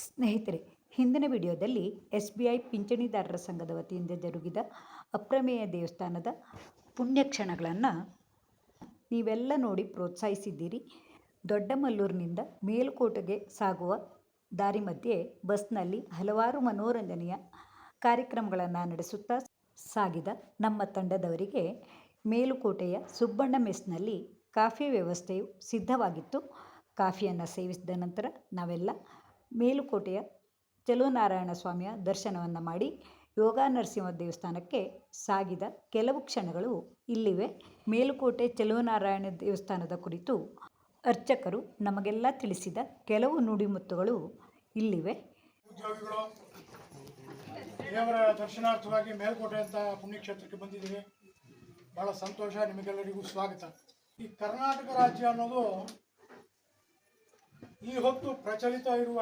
ಸ್ನೇಹಿತರೆ, ಹಿಂದಿನ ವಿಡಿಯೋದಲ್ಲಿ ಎಸ್ ಬಿ ಐ ಪಿಂಚಣಿದಾರರ ಸಂಘದ ವತಿಯಿಂದ ಜರುಗಿದ ಅಪ್ರಮೇಯ ದೇವಸ್ಥಾನದ ಪುಣ್ಯಕ್ಷಣಗಳನ್ನು ನೀವೆಲ್ಲ ನೋಡಿ ಪ್ರೋತ್ಸಾಹಿಸಿದ್ದೀರಿ. ದೊಡ್ಡಮಲ್ಲೂರಿನಿಂದ ಮೇಲುಕೋಟೆಗೆ ಸಾಗುವ ದಾರಿ ಮಧ್ಯೆ ಬಸ್ನಲ್ಲಿ ಹಲವಾರು ಮನೋರಂಜನೆಯ ಕಾರ್ಯಕ್ರಮಗಳನ್ನು ನಡೆಸುತ್ತಾ ಸಾಗಿದ ನಮ್ಮ ತಂಡದವರಿಗೆ ಮೇಲುಕೋಟೆಯ ಸುಬ್ಬಣ್ಣ ಮೆಸ್ನಲ್ಲಿ ಕಾಫಿ ವ್ಯವಸ್ಥೆಯು ಸಿದ್ಧವಾಗಿತ್ತು. ಕಾಫಿಯನ್ನು ಸೇವಿಸಿದ ನಂತರ ನಾವೆಲ್ಲ ಮೇಲುಕೋಟೆಯ ಚಲುವನಾರಾಯಣ ಸ್ವಾಮಿಯ ದರ್ಶನವನ್ನು ಮಾಡಿ ಯೋಗ ನರಸಿಂಹ ದೇವಸ್ಥಾನಕ್ಕೆ ಸಾಗಿದ ಕೆಲವು ಕ್ಷಣಗಳು ಇಲ್ಲಿವೆ. ಮೇಲುಕೋಟೆ ಚಲುವನಾರಾಯಣ ದೇವಸ್ಥಾನದ ಕುರಿತು ಅರ್ಚಕರು ನಮಗೆಲ್ಲ ತಿಳಿಸಿದ ಕೆಲವು ನುಡಿಮುತ್ತುಗಳು ಇಲ್ಲಿವೆ. ದೇವರ ದರ್ಶನಾರ್ಥವಾಗಿ ಮೇಲುಕೋಟೆ ಅಂತ ಪುಣ್ಯಕ್ಷೇತ್ರಕ್ಕೆ ಬಂದಿದ್ದೀವಿ ಬಹಳ ಸಂತೋಷ, ನಿಮಗೆಲ್ಲರಿಗೂ ಸ್ವಾಗತ. ಈ ಕರ್ನಾಟಕ ರಾಜ್ಯ ಅನ್ನೋದು ಈ ಹೊತ್ತು ಪ್ರಚಲಿತ ಇರುವ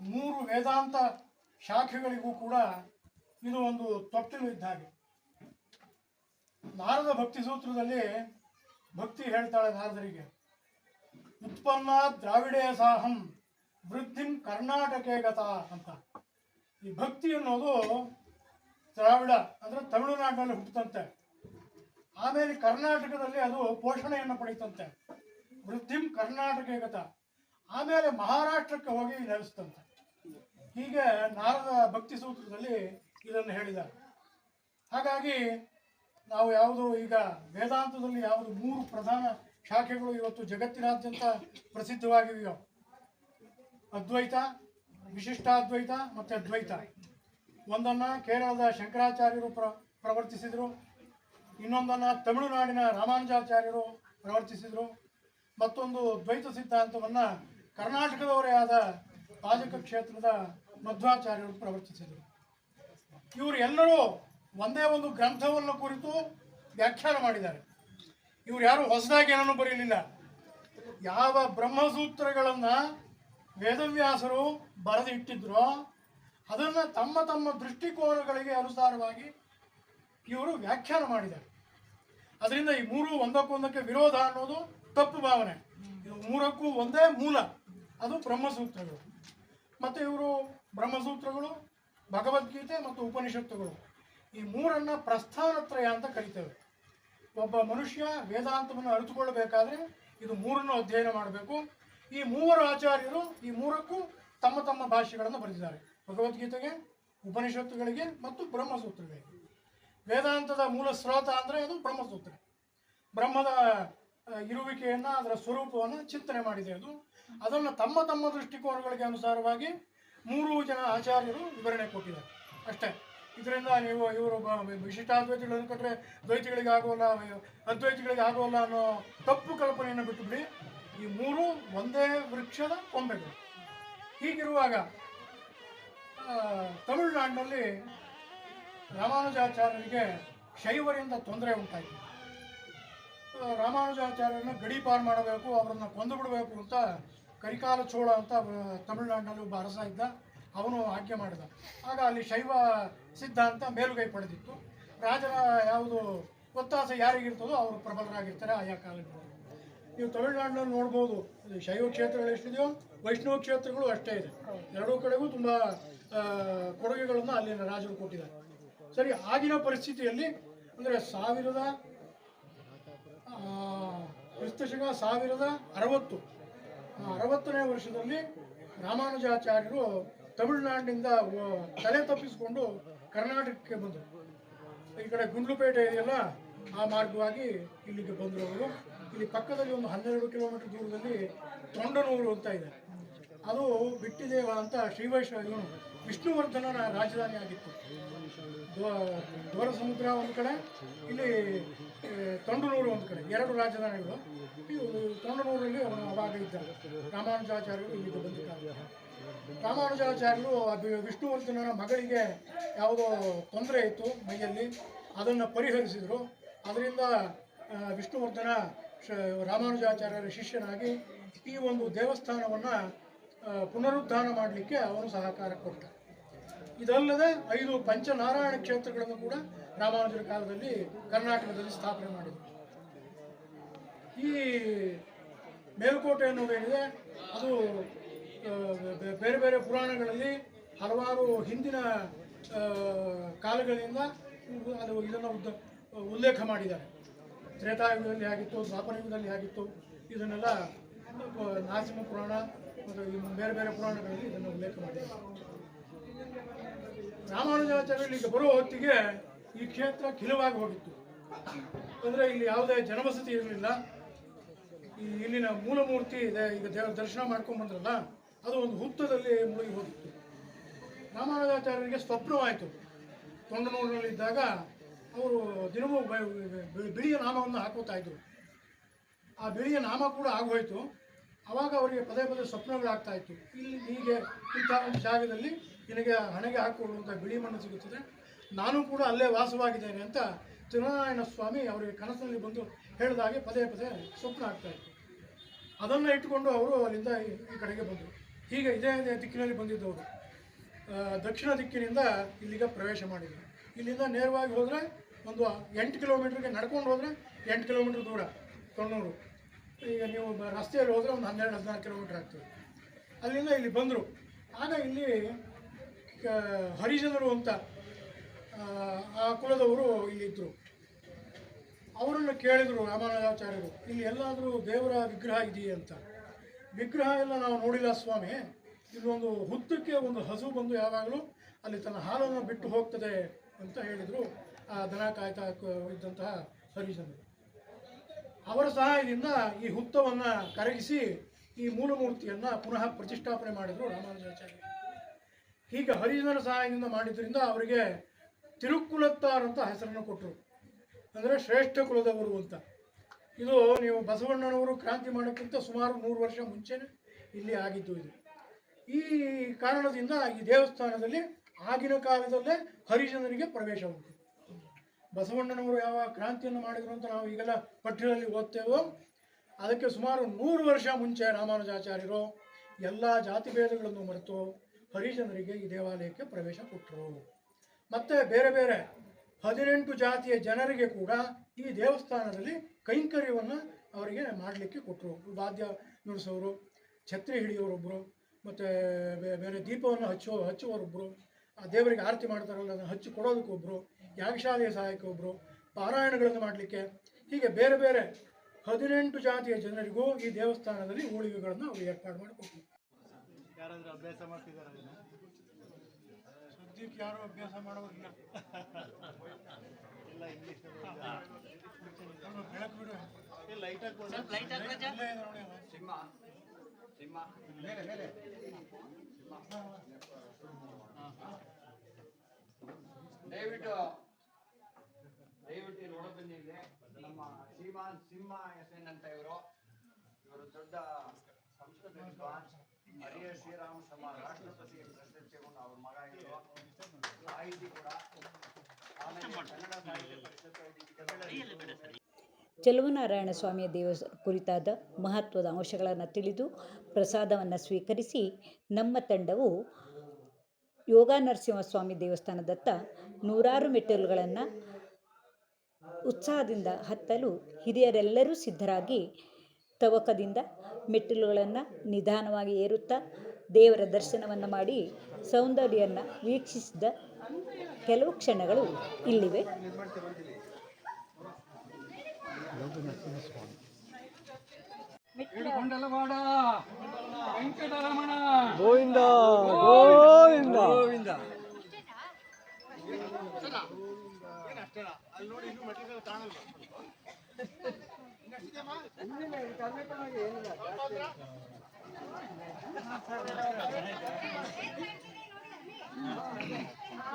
ಮೂರು ವೇದಾಂತ ಶಾಖೆಗಳಿಗೂ ಕೂಡ ಇದು ಒಂದು ತೊಟ್ಟಿಲು ಇದ್ದ ಹಾಗೆ. ನಾರದ ಭಕ್ತಿ ಸೂತ್ರದಲ್ಲಿ ಭಕ್ತಿ ಹೇಳ್ತಾಳೆ ನಾರದರಿಗೆ. ಉತ್ಪನ್ನ ದ್ರಾವಿಡೇ ಸಾಹಂ, ವೃದ್ಧಿಂ ಕರ್ನಾಟಕೆ ಗತ ಅಂತ. ಈ ಭಕ್ತಿ ಅನ್ನೋದು ದ್ರಾವಿಡ, ಅಂದ್ರೆ ತಮಿಳುನಾಡಿನಲ್ಲಿ ಹುಟ್ಟುತ್ತಂತೆ. ಆಮೇಲೆ ಕರ್ನಾಟಕದಲ್ಲಿ ಅದು ಪೋಷಣೆಯನ್ನು ಪಡೀತಂತೆ ವೃದ್ಧಿಂ ಕರ್ನಾಟಕೆ ಗತ. ಆಮೇಲೆ ಮಹಾರಾಷ್ಟ್ರಕ್ಕೆ ಹೋಗಿ ನೆಲೆಸ್ತಂತೆ. ಹೀಗೆ ನಾರದ ಭಕ್ತಿ ಸೂತ್ರದಲ್ಲಿ ಇದನ್ನು ಹೇಳಿದ್ದಾರೆ. ಹಾಗಾಗಿ ನಾವು ಯಾವುದು ಈಗ ವೇದಾಂತದಲ್ಲಿ ಯಾವುದು ಮೂರು ಪ್ರಧಾನ ಶಾಖೆಗಳು ಇವತ್ತು ಜಗತ್ತಿನಾದ್ಯಂತ ಪ್ರಸಿದ್ಧವಾಗಿವೆಯೋ, ಅದ್ವೈತ, ವಿಶಿಷ್ಟಾದ್ವೈತ ಮತ್ತು ಅದ್ವೈತ. ಒಂದನ್ನು ಕೇರಳದ ಶಂಕರಾಚಾರ್ಯರು ಪ್ರ ಪ್ರವರ್ತಿಸಿದರು, ಇನ್ನೊಂದನ್ನು ತಮಿಳುನಾಡಿನ ರಾಮಾನುಜಾಚಾರ್ಯರು ಪ್ರವರ್ತಿಸಿದರು, ಮತ್ತೊಂದು ದ್ವೈತ ಸಿದ್ಧಾಂತವನ್ನು ಕರ್ನಾಟಕದವರೇ ಆದ ಪಾಜಕ ಕ್ಷೇತ್ರದ ಮಧ್ವಾಚಾರ್ಯರು ಪ್ರವರ್ತಿಸಿದರು. ಇವರು ಎಲ್ಲರೂ ಒಂದೇ ಒಂದು ಗ್ರಂಥವನ್ನು ಕುರಿತು ವ್ಯಾಖ್ಯಾನ ಮಾಡಿದ್ದಾರೆ. ಇವರು ಯಾರು ಹೊಸದಾಗಿ ಏನನ್ನು ಬರೀಲಿಲ್ಲ. ಯಾವ ಬ್ರಹ್ಮಸೂತ್ರಗಳನ್ನು ವೇದವ್ಯಾಸರು ಬರೆದಿಟ್ಟಿದ್ರೋ ಅದನ್ನು ತಮ್ಮ ತಮ್ಮ ದೃಷ್ಟಿಕೋನಗಳಿಗೆ ಅನುಸಾರವಾಗಿ ಇವರು ವ್ಯಾಖ್ಯಾನ ಮಾಡಿದ್ದಾರೆ. ಅದರಿಂದ ಈ ಮೂರು ಒಂದಕ್ಕೊಂದಕ್ಕೆ ವಿರೋಧ ಅನ್ನೋದು ತಪ್ಪು ಭಾವನೆ. ಇದು ಮೂರಕ್ಕೂ ಒಂದೇ ಮೂಲ. ಅದು ಬ್ರಹ್ಮಸೂತ್ರಗಳು. ಮತ್ತು ಇವರು ಬ್ರಹ್ಮಸೂತ್ರಗಳು, ಭಗವದ್ಗೀತೆ ಮತ್ತು ಉಪನಿಷತ್ತುಗಳು. ಈ ಮೂರನ್ನು ಪ್ರಸ್ಥಾನತ್ರಯ ಅಂತ ಕರಿತೇವೆ. ಒಬ್ಬ ಮನುಷ್ಯ ವೇದಾಂತವನ್ನು ಅರಿತುಕೊಳ್ಳಬೇಕಾದ್ರೆ ಇದು ಮೂರನ್ನು ಅಧ್ಯಯನ ಮಾಡಬೇಕು. ಈ ಮೂವರು ಆಚಾರ್ಯರು ಈ ಮೂರಕ್ಕೂ ತಮ್ಮ ತಮ್ಮ ಭಾಷೆಗಳನ್ನು ಬರೆದಿದ್ದಾರೆ. ಭಗವದ್ಗೀತೆಗೆ, ಉಪನಿಷತ್ತುಗಳಿಗೆ ಮತ್ತು ಬ್ರಹ್ಮಸೂತ್ರಗಳಿಗೆ. ವೇದಾಂತದ ಮೂಲ ಸ್ರೋತ ಅಂದರೆ ಅದು ಬ್ರಹ್ಮಸೂತ್ರ. ಬ್ರಹ್ಮದ ಇರುವಿಕೆಯನ್ನು ಅದರ ಸ್ವರೂಪವನ್ನು ಚಿಂತನೆ ಮಾಡಿದೆ ಅದು. ಅದನ್ನು ತಮ್ಮ ತಮ್ಮ ದೃಷ್ಟಿಕೋನಗಳಿಗೆ ಅನುಸಾರವಾಗಿ ಮೂರು ಜನ ಆಚಾರ್ಯರು ವಿವರಣೆ ಕೊಟ್ಟಿದ್ದಾರೆ. ಅಷ್ಟೇ. ಇದರಿಂದ ನೀವು ಇವರು ವಿಶಿಷ್ಟಾದ್ವೈತಿಗಳನ್ನು ವಿಶಿಷ್ಟಾದ್ವೈತಿಗಳು ಅಂದ್ಕೊಂಡ್ರೆ ದ್ವೈತಿಗಳಿಗೆ ಆಗೋಲ್ಲ ಅದ್ವೈತಿಗಳಿಗೆ ಆಗೋಲ್ಲ ಅನ್ನೋ ತಪ್ಪು ಕಲ್ಪನೆಯನ್ನು ಬಿಟ್ಟುಬಿಡಿ. ಈ ಮೂರು ಒಂದೇ ವೃಕ್ಷದ ಕೊಂಬೆಗಳು. ಹೀಗಿರುವಾಗ ತಮಿಳುನಾಡಿನಲ್ಲಿ ರಾಮಾನುಜಾಚಾರ್ಯರಿಗೆ ಶೈವರಿಂದ ತೊಂದರೆ ಆ, ರಾಮಾನುಜಾಚಾರ್ಯರನ್ನ ಗಡೀಪಾರು ಮಾಡಬೇಕು, ಅವರನ್ನು ಕೊಂದು ಬಿಡಬೇಕು ಅಂತ ಕರಿಕಾಲ ಚೋಳ ಅಂತ ತಮಿಳುನಾಡಿನಲ್ಲಿ ಒಬ್ಬ ಅರಸ ಇದ್ದ. ಅವನು ಆಜ್ಞೆ ಮಾಡಿದ. ಆಗ ಅಲ್ಲಿ ಶೈವ ಸಿದ್ಧಾಂತ ಮೇಲುಗೈ ಪಡೆದಿತ್ತು. ರಾಜನ ಯಾವುದು ಒತ್ತಾಸೆ ಯಾರಿಗಿರ್ತದೋ ಅವರು ಪ್ರಬಲರಾಗಿರ್ತಾರೆ ಆಯಾ ಕಾಲದಲ್ಲಿ ನೀವು ತಮಿಳುನಾಡಿನಲ್ಲಿ ನೋಡ್ಬೋದು ಶೈವ ಕ್ಷೇತ್ರಗಳು ಎಷ್ಟಿದೆಯೋ, ವೈಷ್ಣವ ಕ್ಷೇತ್ರಗಳು ಅಷ್ಟೇ ಇದೆ. ಎರಡೂ ಕಡೆಗೂ ತುಂಬ ಕೊಡುಗೆಗಳನ್ನು ಅಲ್ಲಿನ ರಾಜರು ಕೊಟ್ಟಿದ್ದಾರೆ. ಸರಿ, ಆಗಿನ ಪರಿಸ್ಥಿತಿಯಲ್ಲಿ, ಅಂದರೆ ಸಾವಿರದ ಕ್ರಿಸ್ತಶಕ ಸಾವಿರದ ಅರವತ್ತು. ಅರವತ್ತನೇ ವರ್ಷದಲ್ಲಿ ರಾಮಾನುಜಾಚಾರ್ಯರು ತಮಿಳುನಾಡಿನಿಂದ ತಲೆ ತಪ್ಪಿಸಿಕೊಂಡು ಕರ್ನಾಟಕಕ್ಕೆ ಬಂದರು. ಈ ಕಡೆ ಗುಂಡ್ಲುಪೇಟೆ ಇದೆಯಲ್ಲ ಆ ಮಾರ್ಗವಾಗಿ ಇಲ್ಲಿಗೆ ಬಂದರು ಅವರು. ಇಲ್ಲಿ ಪಕ್ಕದಲ್ಲಿ ಒಂದು ಹನ್ನೆರಡು ಕಿಲೋಮೀಟರ್ ದೂರದಲ್ಲಿ ತೊಂಡನೂರು ಅಂತ ಇದೆ. ಅದು ಬಿಟ್ಟಿದೇವ ಅಂತ ಶ್ರೀವೈಷ್ಣವ ವಿಷ್ಣುವರ್ಧನನ ರಾಜಧಾನಿ ಆಗಿತ್ತು ದ್ವಾರ ಸಮುದ್ರ ಒಂದು ಕಡೆ, ಇಲ್ಲಿ ತೊಂಡನೂರು ಒಂದು ಕಡೆ, ಎರಡು ರಾಜಧಾನಿಗಳು. ಇವು ತೊಂಡನೂರಲ್ಲಿ ಅವನು ಅವಾಗ ಇದ್ದಾರೆ. ರಾಮಾನುಜಾಚಾರ್ಯರು ಇಲ್ಲಿಗೆ ಬಂದಿದ್ದಾರೆ. ರಾಮಾನುಜಾಚಾರ್ಯರು ಅದು ವಿಷ್ಣುವರ್ಧನನ ಮಗಳಿಗೆ ಯಾವುದೋ ತೊಂದರೆ ಇತ್ತು ಮೈಯಲ್ಲಿ, ಅದನ್ನು ಪರಿಹರಿಸಿದರು. ಅದರಿಂದ ವಿಷ್ಣುವರ್ಧನ ಶ, ರಾಮಾನುಜಾಚಾರ್ಯರ ಶಿಷ್ಯನಾಗಿ ಈ ಒಂದು ದೇವಸ್ಥಾನವನ್ನು ಪುನರುದ್ಧಾನ ಮಾಡಲಿಕ್ಕೆ ಅವನು ಸಹಕಾರ ಕೊಟ್ಟ. ಇದಲ್ಲದೆ ಐದು ಪಂಚನಾರಾಯಣ ಕ್ಷೇತ್ರಗಳನ್ನು ಕೂಡ ರಾಮಾನುಜರ ಕಾಲದಲ್ಲಿ ಕರ್ನಾಟಕದಲ್ಲಿ ಸ್ಥಾಪನೆ ಮಾಡಿದರು. ಈ ಮೇಲುಕೋಟೆ ಅನ್ನೋದೇನಿದೆ ಅದು ಬೇರೆ ಬೇರೆ ಪುರಾಣಗಳಲ್ಲಿ ಹಲವಾರು ಹಿಂದಿನ ಕಾಲಗಳಿಂದ ಅದು ಇದನ್ನು ಉದ್ದ, ಉಲ್ಲೇಖ ಮಾಡಿದ್ದಾರೆ. ತ್ರೇತಾಯುಗದಲ್ಲಿ ಆಗಿತ್ತು ಯುಗದಲ್ಲಿ ಆಗಿತ್ತು, ಇದನ್ನೆಲ್ಲ ನಾಸಿಮ ಪುರಾಣ ಮತ್ತು ಬೇರೆ ಬೇರೆ ಪುರಾಣಗಳಲ್ಲಿ ಇದನ್ನು ಉಲ್ಲೇಖ ಮಾಡಿದ್ದಾರೆ. ರಾಮಾನುಜಾಚಾರ್ಯರು ಈಗ ಬರುವ ಹೊತ್ತಿಗೆ ಈ ಕ್ಷೇತ್ರ ಖಿಲವಾಗಿ ಹೋಗಿತ್ತು. ಅಂದರೆ ಇಲ್ಲಿ ಯಾವುದೇ ಜನವಸತಿ ಇರಲಿಲ್ಲ. ಈ ಇಲ್ಲಿನ ಮೂಲಮೂರ್ತಿ ಇದೆ, ಈಗ ದೇವರ ದರ್ಶನ ಮಾಡ್ಕೊಂಡು ಬಂದ್ರಲ್ಲ, ಅದು ಒಂದು ಹುತ್ತದಲ್ಲಿ ಮುಳುಗಿ ಹೋಗಿತ್ತು. ರಾಮಾನುಜಾಚಾರ್ಯರಿಗೆ ಸ್ವಪ್ನವಾಯಿತು. ತೊಂಡನೂರಿನಲ್ಲಿದ್ದಾಗ ಅವರು ದಿನವೂ ಬಿಳಿಯ ನಾಮವನ್ನು ಹಾಕೋತಾ ಇದ್ರು. ಆ ಬಿಳಿಯ ನಾಮ ಕೂಡ ಆಗೋಯ್ತು. ಆವಾಗ ಅವರಿಗೆ ಪದೇ ಪದೇ ಸ್ವಪ್ನಗಳಾಗ್ತಾ ಇತ್ತು. ಇಲ್ಲಿ ಹೀಗೆ ಇಂಥ ಒಂದು ಜಾಗದಲ್ಲಿ ನಿನಗೆ ಹಣೆಗೆ ಹಾಕಿಕೊಳ್ಳುವಂಥ ಬಿಳಿ ಮಣ್ಣು ಸಿಗುತ್ತದೆ. ನಾನು ಕೂಡ ಅಲ್ಲೇ ವಾಸವಾಗಿದ್ದೇನೆ ಅಂತ ತಿರುನಾರಾಯಣ ಸ್ವಾಮಿ ಅವರಿಗೆ ಕನಸಿನಲ್ಲಿ ಬಂದು ಹೇಳಿದಾಗೆ ಪದೇ ಪದೇ ಸ್ವಪ್ನ ಆಗ್ತಾ ಇತ್ತು. ಅದನ್ನು ಇಟ್ಟುಕೊಂಡು ಅವರು ಅಲ್ಲಿಂದ ಈ ಕಡೆಗೆ ಬಂದರು. ಹೀಗೆ ಇದೇ ಇದೇ ದಿಕ್ಕಿನಲ್ಲಿ ಬಂದಿದ್ದವರು. ದಕ್ಷಿಣ ದಿಕ್ಕಿನಿಂದ ಇಲ್ಲಿಗೆ ಪ್ರವೇಶ ಮಾಡಿದರು. ಇಲ್ಲಿಂದ ನೇರವಾಗಿ ಹೋದರೆ ಒಂದು ಎಂಟು ಕಿಲೋಮೀಟ್ರಿಗೆ ನಡ್ಕೊಂಡು ಹೋದರೆ ಎಂಟು ಕಿಲೋಮೀಟ್ರ್ ದೂರ, ತೊಣ್ಣೂರು. ಈಗ ನೀವು ರಸ್ತೆಯಲ್ಲಿ ಹೋದರೆ ಒಂದು ಹನ್ನೆರಡು, ಹದಿನಾರು ಕಿಲೋಮೀಟ್ರ್ ಆಗ್ತದೆ. ಅಲ್ಲಿಂದ ಇಲ್ಲಿ ಬಂದರು. ಆಗ ಇಲ್ಲಿ ಹರಿಜನರು ಅಂತ ಆ, ಕುಲದವರು ಇಲ್ಲಿದ್ದರು ಅವರನ್ನು ಕೇಳಿದರು ರಾಮಾನುಜಾಚಾರ್ಯರು ಇಲ್ಲಿ ಎಲ್ಲಾದರೂ ದೇವರ ವಿಗ್ರಹ ಇದೆಯೇ ಅಂತ. ವಿಗ್ರಹ ಎಲ್ಲ ನಾವು ನೋಡಿಲ್ಲ ಸ್ವಾಮಿ. ಇಲ್ಲೊಂದು ಹುತ್ತಕ್ಕೆ ಒಂದು ಹಸು ಬಂದು ಯಾವಾಗಲೂ ಅಲ್ಲಿ ತನ್ನ ಹಾಲನ್ನು ಬಿಟ್ಟು ಹೋಗ್ತದೆ ಅಂತ ಹೇಳಿದರು ಆ ದನ ಕಾಯ್ತಾ ಇದ್ದಂತಹ ಹರಿಜನರು. ಅವರ ಸಹಾಯದಿಂದ ಈ ಹುತ್ತವನ್ನು ಕರಗಿಸಿ ಈ ಮೂಲಮೂರ್ತಿಯನ್ನು ಪುನಃ ಪ್ರತಿಷ್ಠಾಪನೆ ಮಾಡಿದರು ರಾಮಾನುಜಾಚಾರ್ಯ ಹೀಗೆ ಹರಿಜನರ ಸಹಾಯದಿಂದ ಮಾಡಿದ್ರಿಂದ ಅವರಿಗೆ ತಿರುಕ್ಕುಲತ್ತಾರ್ ಅಂತ ಹೆಸರನ್ನು ಕೊಟ್ಟರು. ಅಂದರೆ ಶ್ರೇಷ್ಠ ಕುಲದವರು ಅಂತ. ಇದು ನೀವು ಬಸವಣ್ಣನವರು ಕ್ರಾಂತಿ ಮಾಡೋಕ್ಕಿಂತ ಸುಮಾರು ನೂರು ವರ್ಷ ಮುಂಚೆನೇ ಇಲ್ಲಿ ಆಗಿದ್ದು ಇದು. ಈ ಕಾರಣದಿಂದ ಈ ದೇವಸ್ಥಾನದಲ್ಲಿ ಆಗಿನ ಕಾಲದಲ್ಲೇ ಹರಿಜನರಿಗೆ ಪ್ರವೇಶ ಉಂಟು. ಬಸವಣ್ಣನವರು ಯಾವ ಕ್ರಾಂತಿಯನ್ನು ಮಾಡಿದರು ಅಂತ ನಾವು ಈಗೆಲ್ಲ ಪಠ್ಯದಲ್ಲಿ ಓದ್ತೇವೋ, ಅದಕ್ಕೆ ಸುಮಾರು ನೂರು ವರ್ಷ ಮುಂಚೆ ರಾಮಾನುಜಾಚಾರ್ಯರು ಎಲ್ಲ ಜಾತಿ ಭೇದಗಳನ್ನು ಮರೆತು ಹರಿಜನರಿಗೆ ಈ ದೇವಾಲಯಕ್ಕೆ ಪ್ರವೇಶ ಕೊಟ್ಟರು. ಮತ್ತು ಬೇರೆ ಬೇರೆ ಹದಿನೆಂಟು ಜಾತಿಯ ಜನರಿಗೆ ಕೂಡ ಈ ದೇವಸ್ಥಾನದಲ್ಲಿ ಕೈಂಕರ್ಯವನ್ನು ಅವರಿಗೆ ಮಾಡಲಿಕ್ಕೆ ಕೊಟ್ಟರು. ವಾದ್ಯ ನುಡಿಸೋರು, ಛತ್ರಿ ಹಿಡಿಯೋರೊಬ್ಬರು ಮತ್ತು ಬೇರೆ ದೀಪವನ್ನು ಹಚ್ಚೋ ಹಚ್ಚುವರೊಬ್ಬರು ಆ ದೇವರಿಗೆ ಆರತಿ ಮಾಡ್ತಾರಲ್ಲ, ಅದನ್ನು ಹಚ್ಚಿ ಕೊಡೋದಕ್ಕೊಬ್ಬರು ಯಾಗಶಾಲೆಯ ಸಹಾಯಕ ಒಬ್ಬರು ಪಾರಾಯಣಗಳನ್ನು ಮಾಡಲಿಕ್ಕೆ. ಹೀಗೆ ಬೇರೆ ಬೇರೆ ಹದಿನೆಂಟು ಜಾತಿಯ ಜನರಿಗೂ ಈ ದೇವಸ್ಥಾನದಲ್ಲಿ ಉಳಿಗೆಗಳನ್ನು ಅವರು ಏರ್ಪಾಡು ಮಾಡಿಕೊಟ್ಟರು ಯಾರಾದರೂ ಅಭ್ಯಾಸ ಮಾಡ್ತಿದಾರ ಸದ್ಯಕ್ಕೆ ಯಾರೂ ಅಭ್ಯಾಸ ಮಾಡೋದಿಲ್ಲ ಇಲ್ಲ ಇಂಗ್ಲಿಷ್ ಬೆಳಕು ಬಿಡು. ಲೈಟ್ ಹಾಕ್ಬೋದು. ಸಿಂಹ. ಸಿಂಹ. ಅವ. ದಯವಿಟ್ಟು ದಯವಿಟ್ಟು ನೋಡ ಬನ್ನಿ ಇಲ್ಲಿ ನಮ್ಮ ಶ್ರೀಮಾನ್ ಸಿಂಹ ಎಸ್ ಎನ್ ಅಂತ ಇವರು. ಇವರು ದೊಡ್ಡ ಸಂಸ್ಕೃತ ವಿದ್ವಾನ್ ಹರಿಯ ಶ್ರೀರಾಮ ಸಮ ರಾಷ್ಟ್ರಪತಿ ಇವರು ಚೆಲುವನಾರಾಯಣ ಸ್ವಾಮಿಯ ದೇವ ಕುರಿತಾದ ಮಹತ್ವದ ಅಂಶಗಳನ್ನು ತಿಳಿದು ಪ್ರಸಾದವನ್ನು ಸ್ವೀಕರಿಸಿ ನಮ್ಮ ತಂಡವು ಯೋಗ ನರಸಿಂಹಸ್ವಾಮಿ ದೇವಸ್ಥಾನದತ್ತ ನೂರಾರು ಮೆಟ್ಟಿಲುಗಳನ್ನು ಉತ್ಸಾಹದಿಂದ ಹತ್ತಲು ಹಿರಿಯರೆಲ್ಲರೂ ಸಿದ್ಧರಾಗಿ ತವಕದಿಂದ ಮೆಟ್ಟಿಲುಗಳನ್ನು ನಿಧಾನವಾಗಿ ಏರುತ್ತಾ ದೇವರ ದರ್ಶನವನ್ನು ಮಾಡಿ ಸೌಂದರ್ಯವನ್ನು ವೀಕ್ಷಿಸಿದ ಕೆಲವು ಕ್ಷಣಗಳು ಇಲ್ಲಿವೆ. Govinda. Govinda. Govinda.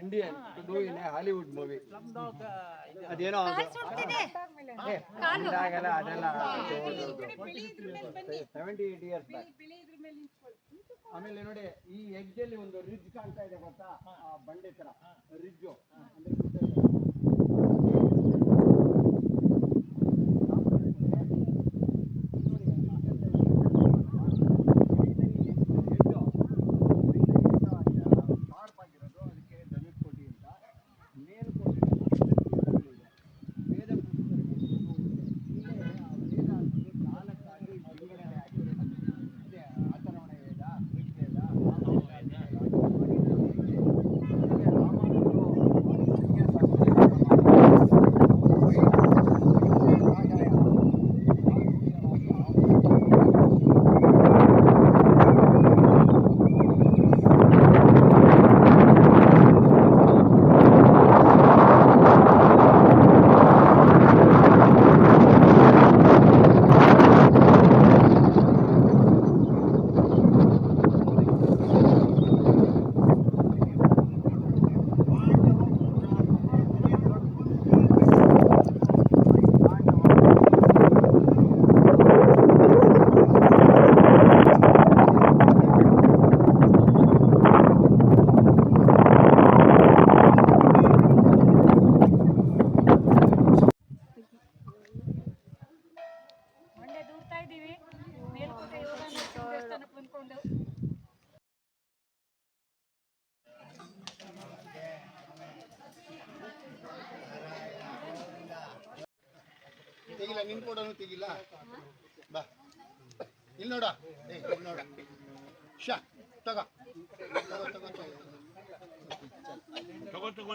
Indian to do in a Hollywood movie ಅದೇನೋ ಇದಾಗೆಲ್ಲ ಅದೆಲ್ಲ ಸೆವೆಂಟಿ ಏಟ್ ಇಯರ್ಸ್ ಆಮೇಲೆ ನೋಡಿ ಈ ಎಡ್ಜ್ ಅಲ್ಲಿ ಒಂದು ರಿಜ್ ಕಾಣ್ತಾ ಇದೆ ಗೊತ್ತಾ? ಆ ಬಂಡೆ ತರ. ರಿಜ್ಜು ಅಂದ್ರೆ ಗುಡ್ಡ ತರ. ಮಾರ್ಪಾಗಿರೋದು ಅದಕ್ಕೆ ದಲಿತ ಕೋಟಿ ಅಂತ ಮೇಲ್ಕೋಟೆ ವೇದ ಪುಸ್ತಕದಲ್ಲಿ ಇಲ್ಲೇ ಆ ವೇದ ಅನ್ನೋದು ನಾಲ್ಕಾಗಿ ವಿಂಗಡಣೆ ಆಗಿರೋದು ಅದೇ ಅಥರ್ವಣ ವೇದ ಋಗ್ವೇದ ಸಾಮವೇದ, ಹೀಗೆ ರಾಮಾಯಣಗಳು ಹಿರಿಯ ಮಂಡ್ಯ ದೂರ್ತಾ ಇದ್ದೀವಿ ಮೇಲ್ಕೋಟೆ ದೇವಸ್ಥಾನಕ್ಕೆ ಬಂದ್ಕೊಂಡು ತೆಗಿಲ್ಲ ನಿನ್ ಕೊಡೋನು ತೆಗಿಲ್ಲ ಬಾ ಇಲ್ಲಿ ನೋಡ ಏ ಇಲ್ಲಿ ನೋಡ ಶಾ ತಗೋ ತಗೋ ತಗೋ ತಗೋ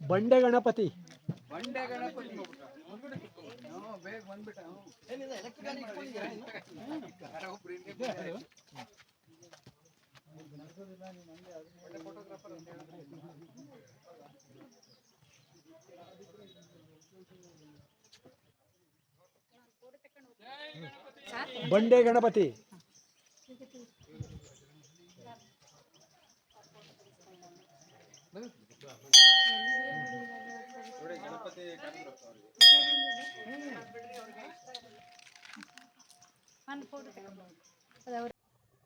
ಬಂಡೆ ಗಣಪತಿ. ಬಂಡೆ ಗಣಪತಿ. ಬೇಗ ಬಂದ್ಬಿಟ್ಟ ಹ್ಞೂ. ಯಾರೋ ಒಬ್ರು ಹಿಂದೆ ಬಿದ್ದಾರೆ. ಬಂಡೆ ಗಣಪತಿ ಒಂದು ಫೋಟೋ ತಗೊಂಡು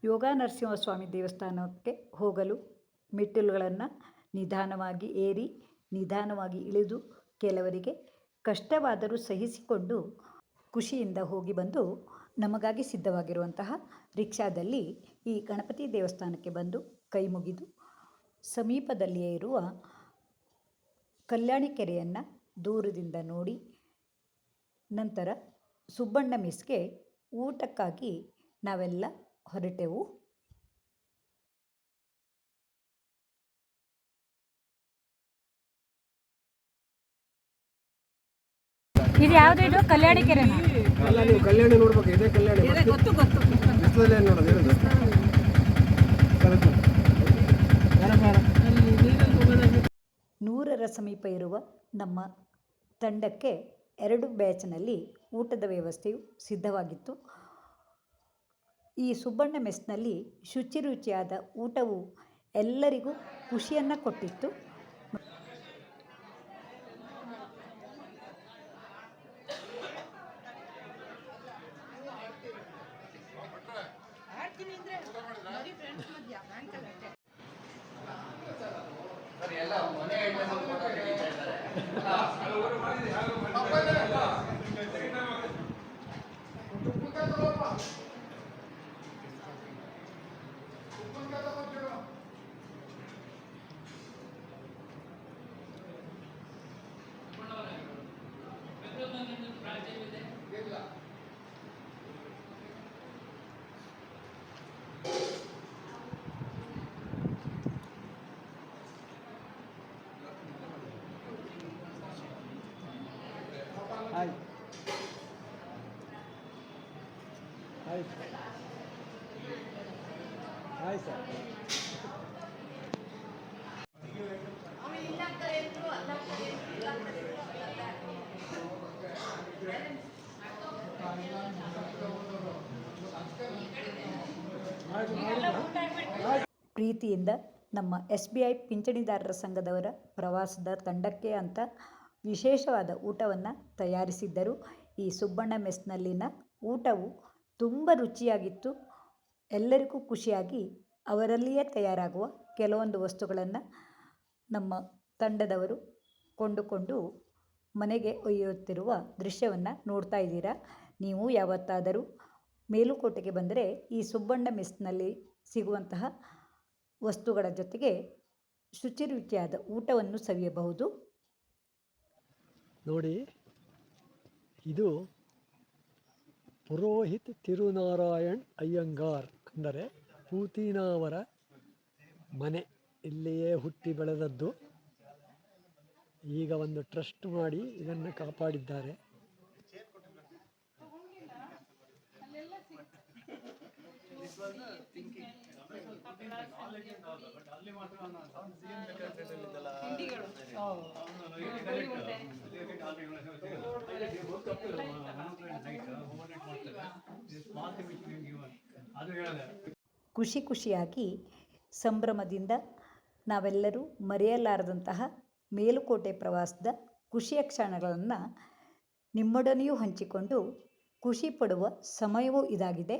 ಯೋಗ ನರಸಿಂಹಸ್ವಾಮಿ ದೇವಸ್ಥಾನಕ್ಕೆ ಹೋಗಲು ಮೆಟ್ಟಿಲುಗಳನ್ನು ನಿಧಾನವಾಗಿ ಏರಿ, ನಿಧಾನವಾಗಿ ಇಳಿದು ಕೆಲವರಿಗೆ ಕಷ್ಟವಾದರೂ ಸಹಿಸಿಕೊಂಡು ಖುಷಿಯಿಂದ ಹೋಗಿ ಬಂದು ನಮಗಾಗಿ ಸಿದ್ಧವಾಗಿರುವಂತಹ ರಿಕ್ಷಾದಲ್ಲಿ ಈ ಗಣಪತಿ ದೇವಸ್ಥಾನಕ್ಕೆ ಬಂದು ಕೈ ಮುಗಿದು ಸಮೀಪದಲ್ಲಿಯೇ ಇರುವ ಕಲ್ಯಾಣಿ ಕೆರೆಯನ್ನು ದೂರದಿಂದ ನೋಡಿ ನಂತರ ಸುಬ್ಬಣ್ಣ ಮಿಸ್ಗೆ ಊಟಕ್ಕಾಗಿ ನಾವೆಲ್ಲ ಹೊರಟೆವು. ಇದು ಯಾವ್ದು ಇದು? ಕಲ್ಯಾಣಿ ಕೆರೆ ಅಲ್ಲ ನೀವು ಕಲ್ಯಾಣಿ ನೋಡ್ಬೇಕು ಇದೇ ಕಲ್ಯಾಣಿ ಬಿಸಿಲಲ್ಲೇ ನೋಡೋದು ಏನದು? ನೂರರ ಸಮೀಪ ಇರುವ ನಮ್ಮ ತಂಡಕ್ಕೆ ಎರಡು ಬ್ಯಾಚ್ನಲ್ಲಿ ಊಟದ ವ್ಯವಸ್ಥೆಯು ಸಿದ್ಧವಾಗಿತ್ತು. ಈ ಸುಬ್ಬಣ್ಣ ಮೆಸ್ನಲ್ಲಿ ಶುಚಿ ರುಚಿಯಾದ ಊಟವು ಎಲ್ಲರಿಗೂ ಖುಷಿಯನ್ನು ಕೊಟ್ಟಿತ್ತು. ಹಾಯ್ ಸರ್ ಪ್ರೀತಿಯಿಂದ ನಮ್ಮ ಎಸ್ ಬಿ ಐ ಪಿಂಚಣಿದಾರರ ಸಂಘದವರ ಪ್ರವಾಸದ ತಂಡಕ್ಕೆ ಅಂತ ವಿಶೇಷವಾದ ಊಟವನ್ನು ತಯಾರಿಸಿದ್ದರು. ಈ ಸುಬ್ಬಣ್ಣ ಮೆಸ್ನಲ್ಲಿನ ಊಟವು ತುಂಬ ರುಚಿಯಾಗಿತ್ತು. ಎಲ್ಲರಿಗೂ ಖುಷಿಯಾಗಿ ಅವರಲ್ಲಿಯೇ ತಯಾರಾಗುವ ಕೆಲವೊಂದು ವಸ್ತುಗಳನ್ನು ನಮ್ಮ ತಂಡದವರು ಕೊಂಡುಕೊಂಡು ಮನೆಗೆ ಒಯ್ಯುತ್ತಿರುವ ದೃಶ್ಯವನ್ನು ನೋಡ್ತಾ ಇದ್ದೀರಾ? ನೀವು ಯಾವತ್ತಾದರೂ ಮೇಲುಕೋಟೆಗೆ ಬಂದರೆ ಈ ಸುಬ್ಬಣ್ಣ ಮೆಸ್ನಲ್ಲಿ ಸಿಗುವಂತಹ ವಸ್ತುಗಳ ಜೊತೆಗೆ ಶುಚಿರುಚಿಯಾದ ಊಟವನ್ನು ಸವಿಯಬಹುದು. ನೋಡಿ, ಇದು ಪುರೋಹಿತ್ ತಿರುನಾರಾಯಣ್ ಅಯ್ಯಂಗಾರ್ ಅಂದರೆ ಪೂತಿನವರ ಮನೆ. ಇಲ್ಲಿಯೇ ಹುಟ್ಟಿ ಬೆಳೆದದ್ದು. ಈಗ ಒಂದು ಟ್ರಸ್ಟ್ ಮಾಡಿ ಇದನ್ನು ಕಾಪಾಡಿದ್ದಾರೆ. ಖುಷಿ ಖುಷಿಯಾಗಿ ಸಂಭ್ರಮದಿಂದ ನಾವೆಲ್ಲರೂ ಮರೆಯಲಾರದಂತಹ ಮೇಲುಕೋಟೆ ಪ್ರವಾಸದ ಖುಷಿಯ ಕ್ಷಣಗಳನ್ನು ನಿಮ್ಮೊಡನೆಯೂ ಹಂಚಿಕೊಂಡು ಖುಷಿ ಪಡುವ ಸಮಯವೂ ಇದಾಗಿದೆ.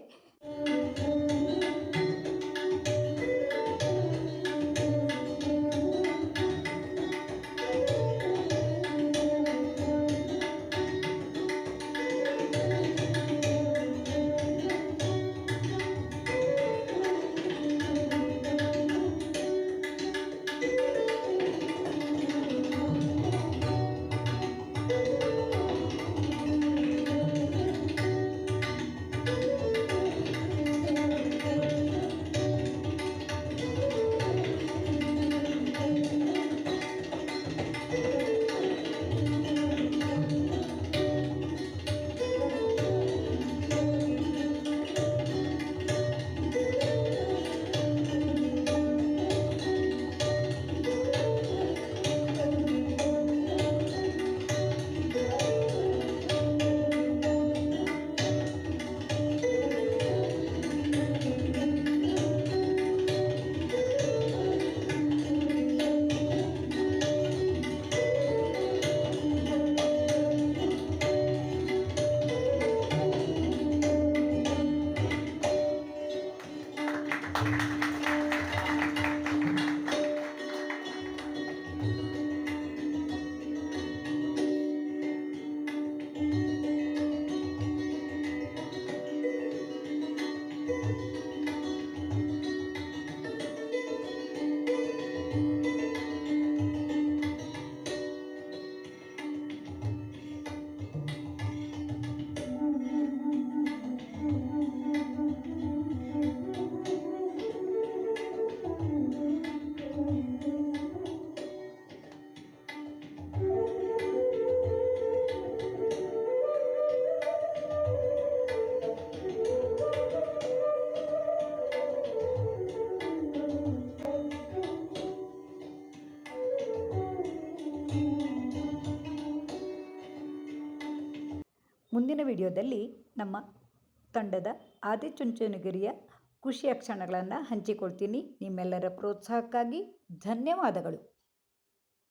ವಿಡಿಯೋದಲ್ಲಿ ನಮ್ಮ ತಂಡದ ಆದಿಚುಂಚನಗಿರಿಯ ಖುಷಿಯ ಕ್ಷಣಗಳನ್ನು ಹಂಚಿಕೊಳ್ತೀನಿ. ನಿಮ್ಮೆಲ್ಲರ ಪ್ರೋತ್ಸಾಹಕ್ಕಾಗಿ ಧನ್ಯವಾದಗಳು.